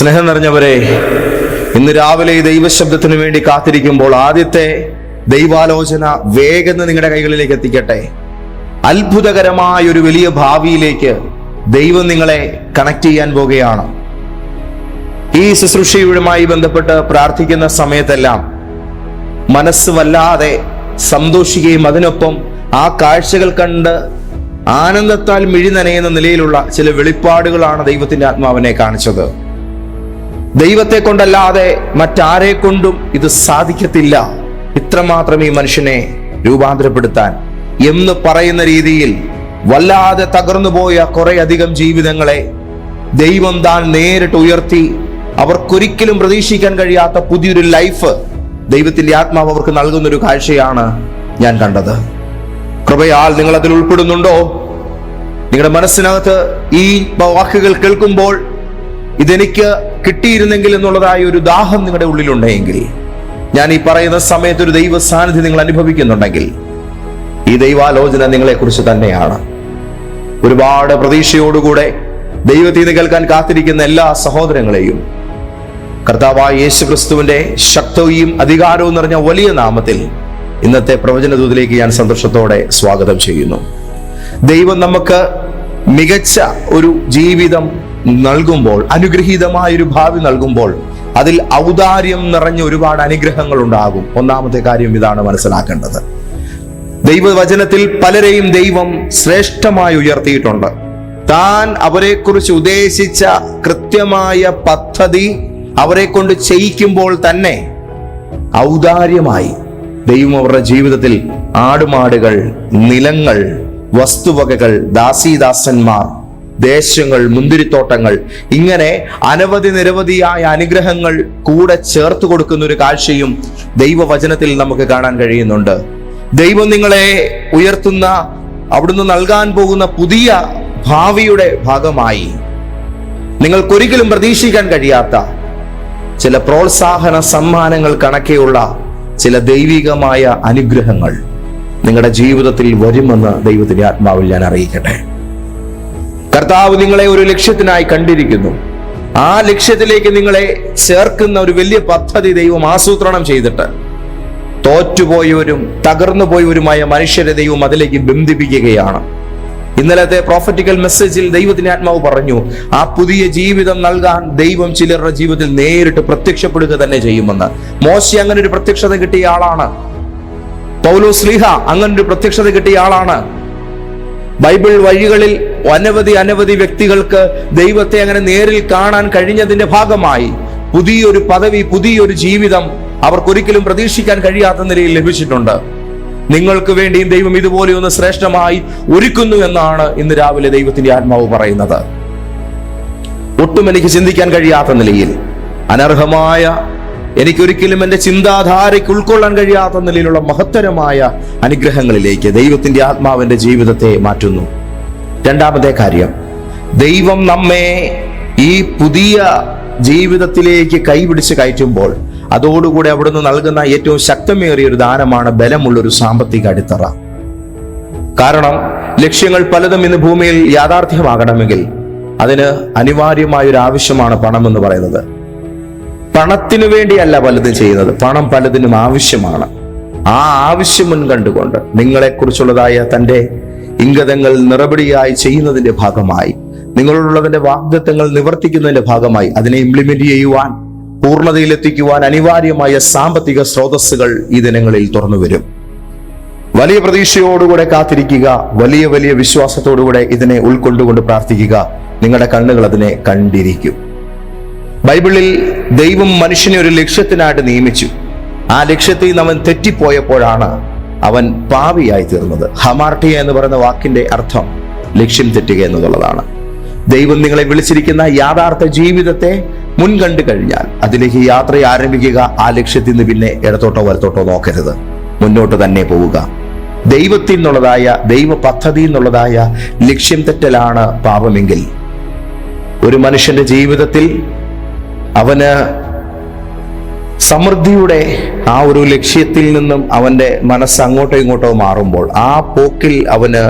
സ്നേഹം നിറഞ്ഞവരെ ഇന്ന് രാവിലെ ഈ ദൈവശബ്ദത്തിന് വേണ്ടി കാത്തിരിക്കുമ്പോൾ ആദ്യത്തെ ദൈവാലോചന വേഗം നിങ്ങളുടെ കൈകളിലേക്ക് എത്തിക്കട്ടെ. അത്ഭുതകരമായ ഒരു വലിയ ഭാവിയിലേക്ക് ദൈവം നിങ്ങളെ കണക്ട് ചെയ്യാൻ പോകുകയാണ് ഈ ശുശ്രൂഷയുമായി ബന്ധപ്പെട്ട് പ്രാർത്ഥിക്കുന്ന സമയത്തെല്ലാം മനസ്സ് വല്ലാതെ സന്തോഷിക്കുകയും അതിനൊപ്പം ആ കാഴ്ചകൾ കണ്ട് ആനന്ദത്താൽ മിഴി നനയുന്ന നിലയിലുള്ള ചില വെളിപ്പാടുകളാണ് ദൈവത്തിന്റെ ആത്മാവിനെ കാണിച്ചത്. ദൈവത്തെ കൊണ്ടല്ലാതെ മറ്റാരെ കൊണ്ടും ഇത് സാധിക്കത്തില്ല. ഇത്രമാത്രം ഈ മനുഷ്യനെ രൂപാന്തരപ്പെടുത്താൻ. എന്ന് പറയുന്ന രീതിയിൽ വല്ലാതെ തകർന്നു പോയ കുറെ അധികം ജീവിതങ്ങളെ ദൈവം താൻ നേരിട്ട് ഉയർത്തി അവർക്കൊരിക്കലും പ്രതീക്ഷിക്കാൻ കഴിയാത്ത പുതിയൊരു ലൈഫ് ദൈവത്തിന്റെ ആത്മാവ് അവർക്ക് നൽകുന്ന ഒരു കാഴ്ചയാണ് ഞാൻ കണ്ടത്. കൃപയാൽ നിങ്ങൾ അതിൽ ഉൾപ്പെടുന്നുണ്ടോ? നിങ്ങളുടെ മനസ്സിനകത്ത് ഈ വാക്കുകൾ കേൾക്കുമ്പോൾ ഇതെനിക്ക് കിട്ടിയിരുന്നെങ്കിൽ എന്നുള്ളതായ ഒരു ദാഹം നിങ്ങളുടെ ഉള്ളിലുണ്ടെങ്കിൽ ഞാൻ ഈ പറയുന്ന സമയത്ത് ഒരു ദൈവ സാന്നിധ്യം നിങ്ങൾ അനുഭവിക്കുന്നുണ്ടെങ്കിൽ ഈ ദൈവാലോചന നിങ്ങളെ കുറിച്ച് തന്നെയാണ്. ഒരുപാട് പ്രതീക്ഷയോടുകൂടെ ദൈവത്തിൽ നിന്ന് കേൾക്കാൻ കാത്തിരിക്കുന്ന എല്ലാ സഹോദരങ്ങളെയും കർത്താവായ യേശു ക്രിസ്തുവിന്റെ ശക്തവും അധികാരവും നിറഞ്ഞ വലിയ നാമത്തിൽ ഇന്നത്തെ പ്രവചന ദൂതിലേക്ക് ഞാൻ സന്തോഷത്തോടെ സ്വാഗതം ചെയ്യുന്നു. ദൈവം നമുക്ക് മികച്ച ഒരു ജീവിതം നൽകുമ്പോൾ അനുഗ്രഹീതമായ ഒരു ഭാവി നൽകുമ്പോൾ അതിൽ ഔദാര്യം നിറഞ്ഞ ഒരുപാട് അനുഗ്രഹങ്ങൾ ഉണ്ടാകും. ഒന്നാമത്തെ കാര്യം ഇതാണ് മനസ്സിലാക്കേണ്ടത്. ദൈവവചനത്തിൽ പലരെയും ദൈവം ശ്രേഷ്ഠമായി ഉയർത്തിയിട്ടുണ്ട്. താൻ അവരെക്കുറിച്ച് ഉദ്ദേശിച്ച കൃത്യമായ പദ്ധതി അവരെ കൊണ്ട് ചെയ്യിക്കുമ്പോൾ തന്നെ ഔദാര്യമായി ദൈവം അവരുടെ ജീവിതത്തിൽ ആടുമാടുകൾ നിലങ്ങൾ വസ്തുവകകൾ ദാസീദാസന്മാർ ദേശങ്ങൾ മുന്തിരിത്തോട്ടങ്ങൾ. ഇങ്ങനെ അനവധി നിരവധിയായ അനുഗ്രഹങ്ങൾ കൂടെ ചേർത്ത് കൊടുക്കുന്ന ഒരു കാഴ്ചയും ദൈവവചനത്തിൽ നമുക്ക് കാണാൻ കഴിയുന്നുണ്ട്. ദൈവം നിങ്ങളെ ഉയർത്തുന്ന അവിടുന്ന് നൽകാൻ പോകുന്ന പുതിയ ഭാവിയുടെ ഭാഗമായി. നിങ്ങൾക്കൊരിക്കലും പ്രതീക്ഷിക്കാൻ കഴിയാത്ത ചില പ്രോത്സാഹന സമ്മാനങ്ങൾ കണക്കെയുള്ള ചില ദൈവികമായ അനുഗ്രഹങ്ങൾ നിങ്ങളുടെ ജീവിതത്തിൽ വരുമെന്ന് ദൈവത്തിന്റെ ആത്മാവിൽ ഞാൻ അറിയിക്കട്ടെ. കർത്താവ് നിങ്ങളെ ഒരു ലക്ഷ്യത്തിനായി കണ്ടിരിക്കുന്നു. ആ ലക്ഷ്യത്തിലേക്ക് നിങ്ങളെ ചേർക്കുന്ന ഒരു വലിയ പദ്ധതി ദൈവം ആസൂത്രണം ചെയ്തിട്ട് തോറ്റുപോയവരും തകർന്നു പോയവരുമായ മനുഷ്യരെ ദൈവം അതിലേക്ക് ബന്ധിപ്പിക്കുകയാണ്. ഇന്നലത്തെ പ്രോഫറ്റിക്കൽ മെസ്സേജിൽ ദൈവത്തിന്റെ ആത്മാവ് പറഞ്ഞു ആ പുതിയ ജീവിതം നൽകാൻ ദൈവം ചിലരുടെ ജീവിതത്തിൽ നേരിട്ട് പ്രത്യക്ഷപ്പെടുക തന്നെ ചെയ്യുമെന്ന്. മോശി അങ്ങനെ ഒരു പ്രത്യക്ഷത കിട്ടിയ ആളാണ്. പൗലോ സ്ലീഹ അങ്ങനെ ഒരു പ്രത്യക്ഷത കിട്ടിയ ആളാണ്. ബൈബിൾ വഴികളിൽ അനവധി അനവധി വ്യക്തികൾക്ക് ദൈവത്തെ അങ്ങനെ നേരിൽ കാണാൻ കഴിഞ്ഞതിന്റെ ഭാഗമായി പുതിയൊരു പദവി പുതിയൊരു ജീവിതം അവർക്കൊരിക്കലും പ്രതീക്ഷിക്കാൻ കഴിയാത്ത നിലയിൽ ലഭിച്ചിട്ടുണ്ട്. നിങ്ങൾക്ക് വേണ്ടിയും ദൈവം ഇതുപോലെ ഒന്ന് ശ്രേഷ്ഠമായി ഒരുക്കുന്നു എന്നാണ് ഇന്ന് രാവിലെ ദൈവത്തിന്റെ ആത്മാവ് പറയുന്നത്. ഒട്ടും എനിക്ക് ചിന്തിക്കാൻ കഴിയാത്ത നിലയിൽ അനർഹമായ എനിക്കൊരിക്കലും എന്റെ ചിന്താധാരയ്ക്ക് ഉൾക്കൊള്ളാൻ കഴിയാത്ത നിലയിലുള്ള മഹത്തരമായ അനുഗ്രഹങ്ങളിലേക്ക് ദൈവത്തിന്റെ ആത്മാവിന്റെ ജീവിതത്തെ മാറ്റുന്നു. രണ്ടാമത്തെ കാര്യം ദൈവം നമ്മെ ഈ പുതിയ ജീവിതത്തിലേക്ക് കൈപിടിച്ച് കയറ്റുമ്പോൾ അതോടുകൂടി അവിടുന്ന് നൽകുന്ന ഏറ്റവും ശക്തമേറിയ ഒരു ദാനമാണ് ബലമുള്ള ഒരു സാമ്പത്തിക അടിത്തറ. കാരണം ലക്ഷ്യങ്ങൾ പലതും ഇന്ന് ഭൂമിയിൽ യാഥാർത്ഥ്യമാകണമെങ്കിൽ അതിന് അനിവാര്യമായ ഒരു ആവശ്യമാണ് പണം എന്ന് പറയുന്നത്. പണത്തിനു വേണ്ടിയല്ല പലതും ചെയ്യുന്നത് പണം പലതിനും ആവശ്യമാണ്. ആ ആവശ്യം മുൻകണ്ടുകൊണ്ട് നിങ്ങളെക്കുറിച്ചുള്ളതായ തന്റെ ഇംഗതങ്ങൾ നിറപടിയായി ചെയ്യുന്നതിന്റെ ഭാഗമായി നിങ്ങളോടുള്ളതിന്റെ വാഗ്ദത്തങ്ങൾ നിവർത്തിക്കുന്നതിന്റെ ഭാഗമായി അതിനെ ഇംപ്ലിമെന്റ് ചെയ്യുവാൻ പൂർണതയിലെത്തിക്കുവാൻ അനിവാര്യമായ സാമ്പത്തിക സ്രോതസ്സുകൾ ഈ ദിനങ്ങളിൽ തുറന്നു വരും വലിയ പ്രതീക്ഷയോടുകൂടെ കാത്തിരിക്കുക വലിയ വലിയ വിശ്വാസത്തോടുകൂടെ ഇതിനെ ഉൾക്കൊണ്ടുകൊണ്ട് പ്രാർത്ഥിക്കുക. നിങ്ങളുടെ കണ്ണുകൾ അതിനെ കണ്ടിരിക്കും. ബൈബിളിൽ ദൈവം മനുഷ്യനെ ഒരു ലക്ഷ്യത്തിനായിട്ട് നിയമിച്ചു. ആ ലക്ഷ്യത്തിൽ അവൻ തെറ്റിപ്പോയപ്പോഴാണ് അവൻ പാവിയായി തീർന്നത്. ഹമാർട്ടിയ എന്ന് പറയുന്ന വാക്കിന്റെ അർത്ഥം ലക്ഷ്യം തെറ്റുക എന്നുള്ളതാണ്. ദൈവം നിങ്ങളെ വിളിച്ചിരിക്കുന്ന യാഥാർത്ഥ ജീവിതത്തെ മുൻകണ്ടു കഴിഞ്ഞാൽ അതിലേക്ക് യാത്ര ആരംഭിക്കുക ആ ലക്ഷ്യത്തിൽ നിന്ന് പിന്നെ ഇടത്തോട്ടോ വലത്തോട്ടോ നോക്കരുത്. മുന്നോട്ട് തന്നെ പോവുക. ദൈവത്തിൽ നിന്നുള്ളതായ ദൈവ പദ്ധതി എന്നുള്ളതായ ലക്ഷ്യം തെറ്റലാണ് പാപമെങ്കിൽ. ഒരു മനുഷ്യന്റെ ജീവിതത്തിൽ അവന് സമൃദ്ധിയുടെ ആ ഒരു ലക്ഷ്യത്തിൽ നിന്നും അവന്റെ മനസ്സ് അങ്ങോട്ടോ ഇങ്ങോട്ടോ മാറുമ്പോൾ ആ പോക്കിൽ അവന്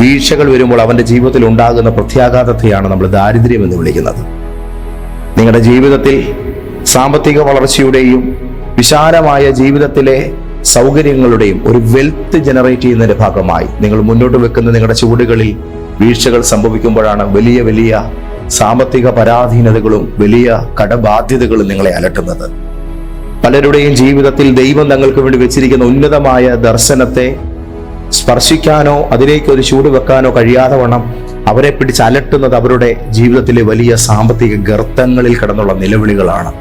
വീഴ്ചകൾ വരുമ്പോൾ അവന്റെ ജീവിതത്തിൽ ഉണ്ടാകുന്ന പ്രത്യാഘാതത്തെയാണ് നമ്മൾ ദാരിദ്ര്യം എന്ന് വിളിക്കുന്നത്. നിങ്ങളുടെ ജീവിതത്തിൽ സാമ്പത്തിക വളർച്ചയുടെയും വിശാലമായ ജീവിതത്തിലെ സൗകര്യങ്ങളുടെയും ഒരു വെൽത്ത് ജനറേറ്റ് ചെയ്യുന്നതിന്റെ ഭാഗമായി നിങ്ങൾ മുന്നോട്ട് വെക്കുന്ന നിങ്ങളുടെ ചുവടുകളിൽ വീഴ്ചകൾ സംഭവിക്കുമ്പോഴാണ് വലിയ വലിയ സാമ്പത്തിക പരാധീനതകളും വലിയ കടബാധ്യതകളും നിങ്ങളെ അലട്ടുന്നത്. പലരുടെയും ജീവിതത്തിൽ ദൈവം തങ്ങൾക്ക് വേണ്ടി വെച്ചിരിക്കുന്ന ഉന്നതമായ ദർശനത്തെ സ്പർശിക്കാനോ അതിലേക്ക് ഒരു ചൂട് വെക്കാനോ കഴിയാതെ വണ്ണം അവരെ പിടിച്ച് അലട്ടുന്നത് അവരുടെ ജീവിതത്തിലെ വലിയ സാമ്പത്തിക ഗർത്തങ്ങളിൽ കിടന്നുള്ള നിലവിളികളാണ്.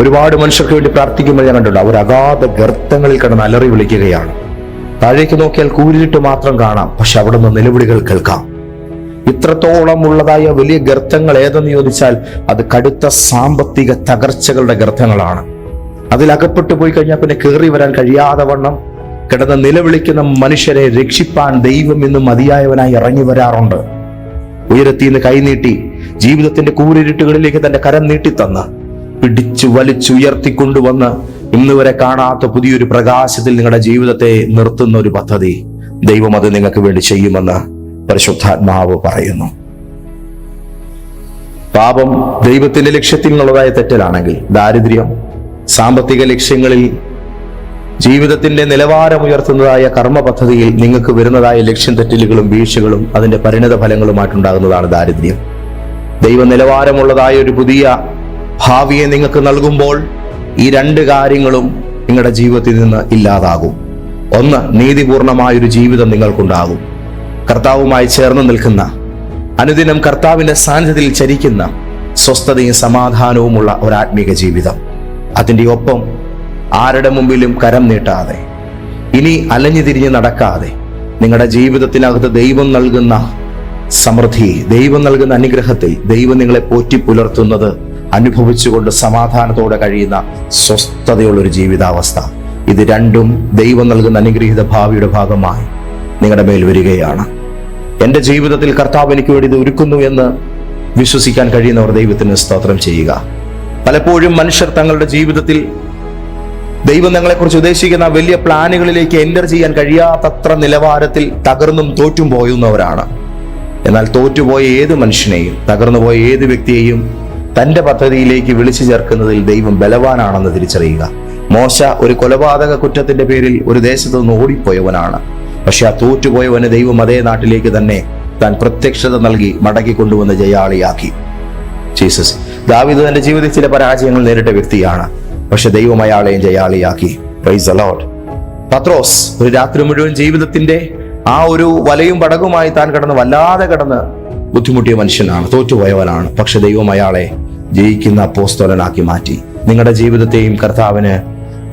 ഒരുപാട് മനുഷ്യർക്ക് വേണ്ടി പ്രാർത്ഥിക്കുമ്പോൾ ഞാൻ കണ്ടിട്ടുണ്ട് അവർ അഗാധ ഗർത്തങ്ങളിൽ കിടന്ന് അലറി വിളിക്കുകയാണ്. താഴേക്ക് നോക്കിയാൽ കൂരിട്ട് മാത്രം കാണാം പക്ഷെ അവിടെ നിന്ന് നിലവിളികൾ കേൾക്കാം. ഇത്രത്തോളം ഉള്ളതായ വലിയ ഗർത്തങ്ങൾ ഏതെന്ന് ചോദിച്ചാൽ അത് കടുത്ത സാമ്പത്തിക തകർച്ചകളുടെ ഗർത്തങ്ങളാണ്. അതിൽ അകപ്പെട്ടു പോയി കഴിഞ്ഞാൽ പിന്നെ കയറി വരാൻ കഴിയാതെ വണ്ണം. കിടന്ന് നിലവിളിക്കുന്ന മനുഷ്യരെ രക്ഷിപ്പാൻ ദൈവം ഇന്ന് മതിയായവനായി ഇറങ്ങി വരാറുണ്ട്. ഉയരത്തിൽ നിന്ന് കൈനീട്ടി ജീവിതത്തിന്റെ കൂരിരുട്ടുകളിലേക്ക് തന്റെ കരം നീട്ടി നീട്ടിത്തന്ന് പിടിച്ചു വലിച്ചുയർത്തിക്കൊണ്ടുവന്ന് ഇന്ന് വരെ കാണാത്ത പുതിയൊരു പ്രകാശത്തിൽ നിങ്ങളുടെ ജീവിതത്തെ നിർത്തുന്ന ഒരു പദ്ധതി ദൈവം അത് നിങ്ങൾക്ക് വേണ്ടി ചെയ്യുമെന്ന് പരിശുദ്ധാത്മാവ് പറയുന്നു. പാപം ദൈവത്തിന്റെ ലക്ഷ്യത്തിൽ നിന്നുള്ളതായ തെറ്റലാണെങ്കിൽ ദാരിദ്ര്യം സാമ്പത്തിക ലക്ഷ്യങ്ങളിൽ ജീവിതത്തിന്റെ നിലവാരം ഉയർത്തുന്നതായ കർമ്മ പദ്ധതിയിൽ നിങ്ങൾക്ക് വരുന്നതായ ലക്ഷ്യം തെറ്റലുകളും വീഴ്ചകളും അതിന്റെ പരിണിത ഫലങ്ങളുമായിട്ടുണ്ടാകുന്നതാണ് ദാരിദ്ര്യം. ദൈവ നിലവാരമുള്ളതായ ഒരു പുതിയ ഭാവിയെ നിങ്ങൾക്ക് നൽകുമ്പോൾ ഈ രണ്ട് കാര്യങ്ങളും നിങ്ങളുടെ ജീവിതത്തിൽ നിന്ന് ഇല്ലാതാകും. ഒന്ന് നീതിപൂർണമായ ഒരു ജീവിതം നിങ്ങൾക്കുണ്ടാകും. കർത്താവുമായി ചേർന്ന് നിൽക്കുന്ന അനുദിനം കർത്താവിന്റെ സാന്നിധ്യത്തിൽ ചരിക്കുന്ന സ്വസ്ഥതയും സമാധാനവുമുള്ള ഒരു ആത്മീക ജീവിതം. അതിന്റെ ഒപ്പം ആരുടെ മുമ്പിലും കരം നീട്ടാതെ ഇനി അലഞ്ഞു തിരിഞ്ഞ് നടക്കാതെ നിങ്ങളുടെ ജീവിതത്തിനകത്ത് ദൈവം നൽകുന്ന സമൃദ്ധി ദൈവം നൽകുന്ന അനുഗ്രഹത്തിൽ ദൈവം നിങ്ങളെ പോറ്റി പുലർത്തുന്നത് അനുഭവിച്ചുകൊണ്ട് സമാധാനത്തോടെ കഴിയുന്ന സ്വസ്ഥതയുള്ള ഒരു ജീവിതാവസ്ഥ. ഇത് രണ്ടും ദൈവം നൽകുന്ന അനുഗ്രഹീത ഭാവിയുടെ ഭാഗമായി നിങ്ങളുടെ മേൽ വരികയാണ്. എന്റെ ജീവിതത്തിൽ കർത്താവ് എനിക്ക് വേണ്ടി ഇത് ഒരുക്കുന്നു എന്ന് വിശ്വസിക്കാൻ കഴിയുന്നവർ ദൈവത്തിന് സ്തോത്രം ചെയ്യുക. പലപ്പോഴും മനുഷ്യർ തങ്ങളുടെ ജീവിതത്തിൽ ദൈവം ഞങ്ങളെക്കുറിച്ച് ഉദ്ദേശിക്കുന്ന വലിയ പ്ലാനുകളിലേക്ക് എന്റർ ചെയ്യാൻ കഴിയാത്തത്ര നിലവാരത്തിൽ തകർന്നും തോറ്റും പോയുന്നവരാണ്. എന്നാൽ തോറ്റുപോയ ഏത് മനുഷ്യനെയും തകർന്നുപോയ ഏത് വ്യക്തിയെയും തന്റെ പദ്ധതിയിലേക്ക് വിളിച്ചു ചേർക്കുന്നതിൽ ദൈവം ബലവാനാണെന്ന് തിരിച്ചറിയുക. മോശ ഒരു കൊലപാതക കുറ്റത്തിന്റെ പേരിൽ ഒരു ദേശത്തു നിന്ന് ഓടിപ്പോയവനാണ്. പക്ഷെ ആ തോറ്റുപോയവന് ദൈവം അതേ നാട്ടിലേക്ക് തന്നെ താൻ പ്രത്യക്ഷത നൽകി മടക്കി കൊണ്ടുവന്ന് ജയാളിയാക്കി. ജീസസ് ദാവിദ് തന്റെ ജീവിതത്തിൽ ചില പരാജയങ്ങൾ നേരിട്ട വ്യക്തിയാണ്. പക്ഷെ ദൈവം അയാളെയും ജയാളിയാക്കി. പ്രൈസ് അലോട്ട് പത്രോസ് ഒരു രാത്രി മുഴുവൻ ജീവിതത്തിന്റെ ആ ഒരു വലയും പടകുമായി താൻ കടന്ന് വല്ലാതെ കടന്ന് ബുദ്ധിമുട്ടിയ മനുഷ്യനാണ് തോറ്റുപോയവനാണ്. പക്ഷെ ദൈവം അയാളെ ജയിക്കുന്ന അപ്പോസ്തോലനാക്കി മാറ്റി. നിങ്ങളുടെ ജീവിതത്തെയും കർത്താവിന്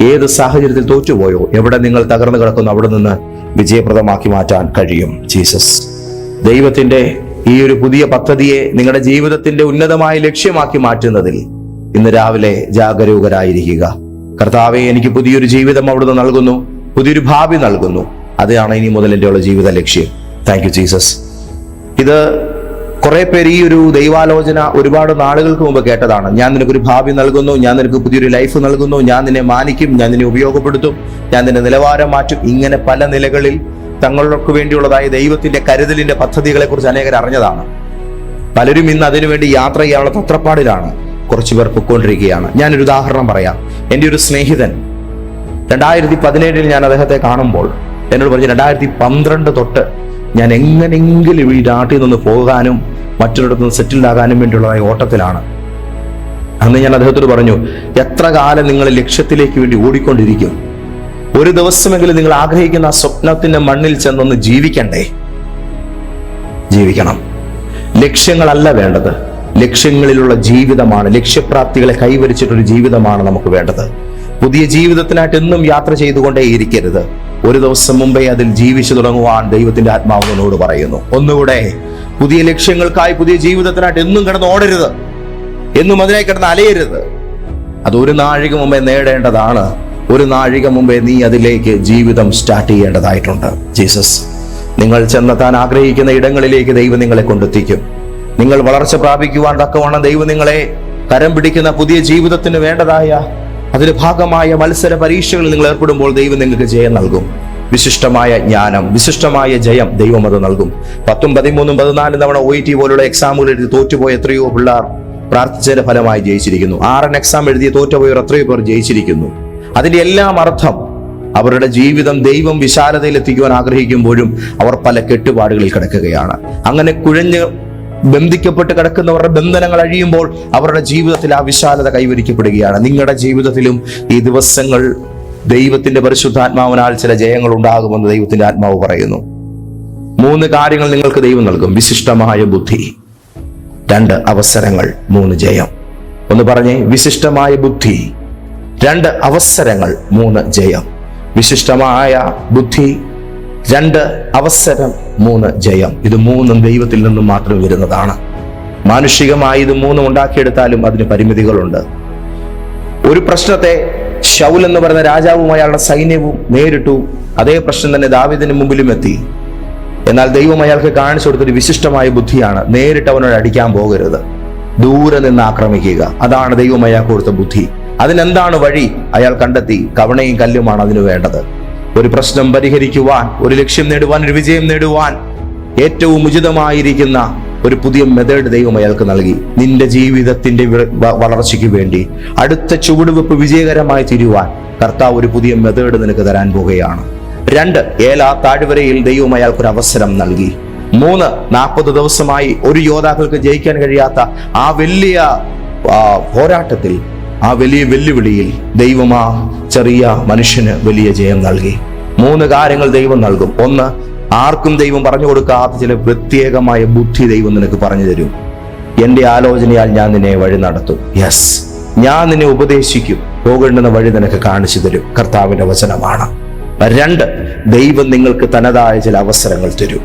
ഏത് സാഹചര്യത്തിൽ തോറ്റുപോയോ എവിടെ നിങ്ങൾ തകർന്നു കിടക്കുന്നു അവിടെ നിന്ന് വിജയപ്രദമാക്കി മാറ്റാൻ കഴിയും ജീസസ്. ദൈവത്തിന്റെ ഈ ഒരു പുതിയ പദ്ധതിയെ നിങ്ങളുടെ ജീവിതത്തിന്റെ ഉന്നതമായ ലക്ഷ്യമാക്കി മാറ്റുന്നതിൽ ഇന്ന് രാവിലെ ജാഗരൂകരായിരിക്കുക. കർത്താവെ എനിക്ക് പുതിയൊരു ജീവിതം അവിടുന്ന് നൽകുന്നു പുതിയൊരു ഭാവി നൽകുന്നു. അതാണ് ഇനി മുതൽ എന്റെ ഉള്ള ജീവിത ലക്ഷ്യം. താങ്ക് യു ജീസസ് ഇത് കുറെ പേര് ഈ ഒരു ദൈവാലോചന ഒരുപാട് നാളുകൾക്ക് മുമ്പ് കേട്ടതാണ്. ഞാൻ നിനക്കൊരു ഭാവി നൽകുന്നു ഞാൻ നിനക്ക് പുതിയൊരു ലൈഫ് നൽകുന്നു ഞാൻ നിന്നെ മാനിക്കും ഞാൻ നിന്നെ ഉപയോഗപ്പെടുത്തും ഞാൻ നിന്നെ നിലവാരം മാറ്റും. ഇങ്ങനെ പല നിലകളിൽ തങ്ങൾക്ക് വേണ്ടിയുള്ളതായ ദൈവത്തിന്റെ കരുതലിന്റെ പദ്ധതികളെ കുറിച്ച് അനേകർ അറിഞ്ഞതാണ്. പലരും ഇന്ന് അതിനുവേണ്ടി യാത്ര ചെയ്യാനുള്ള തത്രപ്പാടിലാണ് കുറച്ചു പേർ പൊയ്ക്കൊണ്ടിരിക്കുകയാണ്. ഞാനൊരു ഉദാഹരണം പറയാം. എന്റെ ഒരു സ്നേഹിതൻ രണ്ടായിരത്തി പതിനേഴിൽ ഞാൻ അദ്ദേഹത്തെ കാണുമ്പോൾ എന്നോട് പറഞ്ഞു രണ്ടായിരത്തി പന്ത്രണ്ട് തൊട്ട് ഞാൻ എങ്ങനെയെങ്കിലും ഈ നാട്ടിൽ നിന്ന് പോകാനും മറ്റൊരിടത്ത് സെറ്റിൽഡ് ആകാനും വേണ്ടിയുള്ളതായ ഓട്ടത്തിലാണ്. അന്ന് ഞാൻ അദ്ദേഹത്തോട് പറഞ്ഞു എത്ര കാലം നിങ്ങൾ ലക്ഷ്യത്തിലേക്ക് വേണ്ടി ഓടിക്കൊണ്ടിരിക്കും? ഒരു ദിവസമെങ്കിലും നിങ്ങൾ ആഗ്രഹിക്കുന്ന ആ സ്വപ്നത്തിന്റെ മണ്ണിൽ ചെന്നൊന്ന് ജീവിക്കണ്ടേ? ജീവിക്കണം. ലക്ഷ്യങ്ങളല്ല വേണ്ടത്. ലക്ഷ്യങ്ങളിലുള്ള ജീവിതമാണ്. ലക്ഷ്യപ്രാപ്തികളെ കൈവരിച്ചിട്ടൊരു ജീവിതമാണ് നമുക്ക് വേണ്ടത്. പുതിയ ജീവിതത്തിനായിട്ട് എന്നും യാത്ര ചെയ്തുകൊണ്ടേയിരിക്കരുത് ഒരു ദിവസം മുമ്പേ അതിൽ ജീവിച്ചു തുടങ്ങുവാൻ ദൈവത്തിന്റെ ആത്മാവ് എന്നോട് പറയുന്നു. ഒന്നുകൂടെ പുതിയ ലക്ഷ്യങ്ങൾക്കായി പുതിയ ജീവിതത്തിനായിട്ട് എന്നും കിടന്ന് ഓടരുത്. എന്നും അതിനായി കിടന്ന് അലയരുത്. അത് ഒരു നാഴിക മുമ്പേ നേടേണ്ടതാണ്. ഒരു നാഴിക മുമ്പേ നീ അതിലേക്ക് ജീവിതം സ്റ്റാർട്ട് ചെയ്യേണ്ടതായിട്ടുണ്ട്. ജീസസ് നിങ്ങൾ ചെന്നെത്താൻ ആഗ്രഹിക്കുന്ന ഇടങ്ങളിലേക്ക് ദൈവം നിങ്ങളെ കൊണ്ടെത്തിക്കും. നിങ്ങൾ വളർച്ച പ്രാപിക്കുവാൻ തക്കവണ്ണം ദൈവം നിങ്ങളെ കരം പിടിക്കുന്ന പുതിയ ജീവിതത്തിന് വേണ്ടതായ അതിന് ഭാഗമായ മത്സര പരീക്ഷകളിൽ നിങ്ങൾ ഏർപ്പെടുമ്പോൾ ദൈവം നിങ്ങൾക്ക് ജയം നൽകും. വിശിഷ്ടമായ ജ്ഞാനം വിശിഷ്ടമായ ജയം ദൈവം അത് നൽകും. പത്തും പതിമൂന്നും പതിനാലും തവണ ഒ ടി പോലുള്ള എക്സാമുകൾ എഴുതി തോറ്റുപോയ എത്രയോ പിള്ളേർ പ്രാർത്ഥിച്ചതിന്റെ ഫലമായി ജയിച്ചിരിക്കുന്നു. ആറൻ എക്സാം എഴുതിയ തോറ്റുപോയവർ എത്രയോ പേർ ജയിച്ചിരിക്കുന്നു. അതിന്റെ എല്ലാം അർത്ഥം അവരുടെ ജീവിതം ദൈവം വിശാലതയിൽ എത്തിക്കുവാൻ ആഗ്രഹിക്കുമ്പോഴും അവർ പല കെട്ടുപാടുകളിൽ കിടക്കുകയാണ്. അങ്ങനെ കുഴഞ്ഞ് ബന്ധിക്കപ്പെട്ട് കിടക്കുന്നവരുടെ ബന്ധനങ്ങൾ അഴിയുമ്പോൾ അവരുടെ ജീവിതത്തിൽ ആ വിശാലത കൈവരിക്കപ്പെടുകയാണ്. നിങ്ങളുടെ ജീവിതത്തിലും ഈ ദിവസങ്ങൾ ദൈവത്തിന്റെ പരിശുദ്ധാത്മാവിനാൽ ചില ജയങ്ങൾ ഉണ്ടാകുമെന്ന് ദൈവത്തിന്റെ ആത്മാവ് പറയുന്നു. മൂന്ന് കാര്യങ്ങൾ നിങ്ങൾക്ക് ദൈവം നൽകും. വിശിഷ്ടമായ ബുദ്ധി. രണ്ട് അവസരങ്ങൾ. മൂന്ന് ജയം. ഒന്ന് പറഞ്ഞേ വിശിഷ്ടമായ ബുദ്ധി. രണ്ട് അവസരങ്ങൾ. മൂന്ന് ജയം. വിശിഷ്ടമായ ബുദ്ധി. രണ്ട് അവസരം. മൂന്ന് ജയം. ഇത് മൂന്നും ദൈവത്തിൽ നിന്നും മാത്രം വരുന്നതാണ്. മാനുഷികമായി ഇത് മൂന്നും ഉണ്ടാക്കിയെടുത്താലും അതിന് പരിമിതികളുണ്ട്. ഒരു പ്രശ്നത്തെ ഷൗൽ എന്ന് പറയുന്ന രാജാവും അയാളുടെ സൈന്യവും നേരിട്ടു. അതേ പ്രശ്നം തന്നെ ദാവിദിന് മുമ്പിലും എത്തി. എന്നാൽ ദൈവം അയാൾക്ക് കാണിച്ചു കൊടുത്തൊരു വിശിഷ്ടമായ ബുദ്ധിയാണ് നേരിട്ട് അവനോട് അടിക്കാൻ പോകരുത്. ദൂരെ നിന്ന് ആക്രമിക്കുക. അതാണ് ദൈവം അയാൾക്ക് കൊടുത്ത ബുദ്ധി. അതിനെന്താണ് വഴി? അയാൾ കണ്ടെത്തി. കവണയും കല്ലുമാണ് അതിന് വേണ്ടത്. ഒരു പ്രശ്നം പരിഹരിക്കുവാൻ ഒരു ലക്ഷ്യം നേടുവാൻ ഒരു വിജയം നേടുവാൻ ഏറ്റവും ഉചിതമായിരിക്കുന്ന ഒരു പുതിയ മെത്തേഡ് ദൈവം അയാൾക്ക് നൽകി. നിന്റെ ജീവിതത്തിന്റെ വളർച്ചയ്ക്ക് വേണ്ടി അടുത്ത ചുവടുവെപ്പ് വിജയകരമായി തീരുവാൻ കർത്താവ് ഒരു പുതിയ മെത്തേഡ് നിനക്ക് തരാൻ പോവുകയാണ്. രണ്ട് ഏല താഴ്വരയിൽ ദൈവം അയാൾക്ക് ഒരു അവസരം നൽകി. മൂന്ന് നാൽപ്പത് ദിവസമായി ഒരു യോദ്ധാക്കൾക്ക് ജയിക്കാൻ കഴിയാത്ത ആ വലിയ പോരാട്ടത്തിൽ ആ വലിയ വെല്ലുവിളിയിൽ ദൈവം ആ ചെറിയ മനുഷ്യന് വലിയ ജയം നൽകി. മൂന്ന് കാര്യങ്ങൾ ദൈവം നൽകും. ഒന്ന് ആർക്കും ദൈവം പറഞ്ഞു കൊടുക്കാത്ത ചില പ്രത്യേകമായ ബുദ്ധി ദൈവം നിനക്ക് പറഞ്ഞു തരും. എന്റെ ആലോചനയാൽ ഞാൻ നിന്നെ വഴി നടത്തും. യെസ് ഞാൻ നിന്നെ ഉപദേശിക്കും. പോകേണ്ടുന്ന വഴി നിനക്ക് കാണിച്ചു തരും. കർത്താവിന്റെ വചനമാണ്. രണ്ട് ദൈവം നിങ്ങൾക്ക് തനതായ ചില അവസരങ്ങൾ തരും.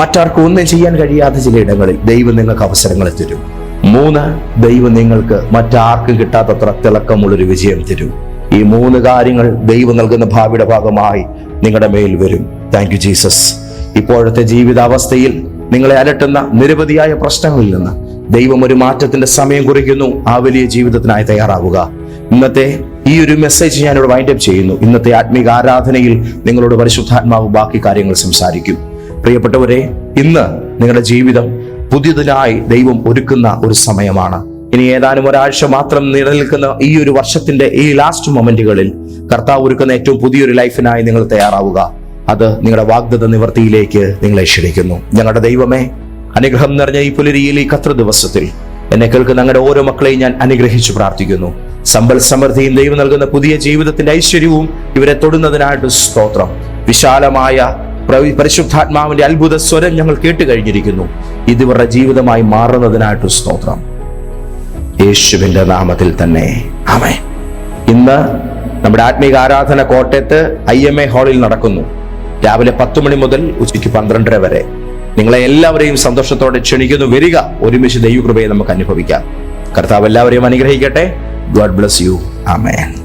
മറ്റാർക്കും ഒന്നും ചെയ്യാൻ കഴിയാത്ത ചില ഇടങ്ങളിൽ ദൈവം നിങ്ങൾക്ക് അവസരങ്ങൾ തരും. മൂന്ന് ദൈവം നിങ്ങൾക്ക് മറ്റാർക്കും കിട്ടാത്തത്ര തിളക്കമുള്ളൊരു വിജയം തരും. ഈ മൂന്ന് കാര്യങ്ങൾ ദൈവം നൽകുന്ന ഭാവിയുടെ ഭാഗമായി നിങ്ങളുടെ മേൽ വരും. താങ്ക് യു ജീസസ് ഇപ്പോഴത്തെ ജീവിതാവസ്ഥയിൽ നിങ്ങളെ അലട്ടുന്ന നിരവധിയായ പ്രശ്നങ്ങളിൽ നിന്ന് ദൈവം ഒരു മാറ്റത്തിന്റെ സമയം കുറിക്കുന്നു. ആ വലിയ ജീവിതത്തിനായി തയ്യാറാവുക. ഇന്നത്തെ ഈ ഒരു മെസ്സേജ് ഞാനിവിടെ വൈൻഡപ്പ് ചെയ്യുന്നു. ഇന്നത്തെ ആത്മീക ആരാധനയിൽ നിങ്ങളോട് പരിശുദ്ധാത്മാവ് ബാക്കി കാര്യങ്ങൾ സംസാരിക്കും. പ്രിയപ്പെട്ടവരെ ഇന്ന് നിങ്ങളുടെ ജീവിതം പുതിയതിനായി ദൈവം ഒരുക്കുന്ന ഒരു സമയമാണ്. ഇനി ഏതാനും ഒരാഴ്ച മാത്രം നിലനിൽക്കുന്ന ഈ ഒരു വർഷത്തിന്റെ ഈ ലാസ്റ്റ് മൊമെന്റുകളിൽ കർത്താവ് ഒരുക്കുന്ന ഏറ്റവും പുതിയൊരു ലൈഫിനായി നിങ്ങൾ തയ്യാറാവുക. അത് നിങ്ങളുടെ വാഗ്ദത്ത നിവർത്തിയിലേക്ക് നിങ്ങളെ ക്ഷണിക്കുന്നു. ഞങ്ങളുടെ ദൈവമേ അനുഗ്രഹം നിറഞ്ഞ ഈ പുലരിയിൽ ഈ കത്ര ദിവസത്തിൽ എന്നെ കേൾക്കുന്ന ഞങ്ങളുടെ ഓരോ മക്കളെയും ഞാൻ അനുഗ്രഹിച്ചു പ്രാർത്ഥിക്കുന്നു. സമ്പൽ സമൃദ്ധിയും ദൈവം നൽകുന്ന പുതിയ ജീവിതത്തിന്റെ ഐശ്വര്യവും ഇവരെ തൊടുന്നതിനായിട്ട് സ്തോത്രം. വിശാലമായ പരിശുദ്ധാത്മാവിന്റെ അത്ഭുത സ്വരം ഞങ്ങൾ കേട്ട് കഴിഞ്ഞിരിക്കുന്നു. ഇത് ഇവരുടെ ജീവിതമായി മാറുന്നതിനായിട്ട് സ്തോത്രം. യേശുവിന്റെ നാമത്തിൽ തന്നെ. ആമേ ഇന്ന് നമ്മുടെ ആത്മീക ആരാധന കോട്ടയത്ത് ഐ എം എ ഹാളിൽ നടക്കുന്നു. രാവിലെ പത്ത് മണി മുതൽ ഉച്ചയ്ക്ക് പന്ത്രണ്ടര വരെ. നിങ്ങളെ എല്ലാവരെയും സന്തോഷത്തോടെ ക്ഷണിക്കുന്നു. വരിക. ഒരുമിച്ച് ദൈവകൃപയെ നമുക്ക് അനുഭവിക്കാം. കർത്താവ് എല്ലാവരെയും അനുഗ്രഹിക്കട്ടെ. God bless you. ആമേൻ.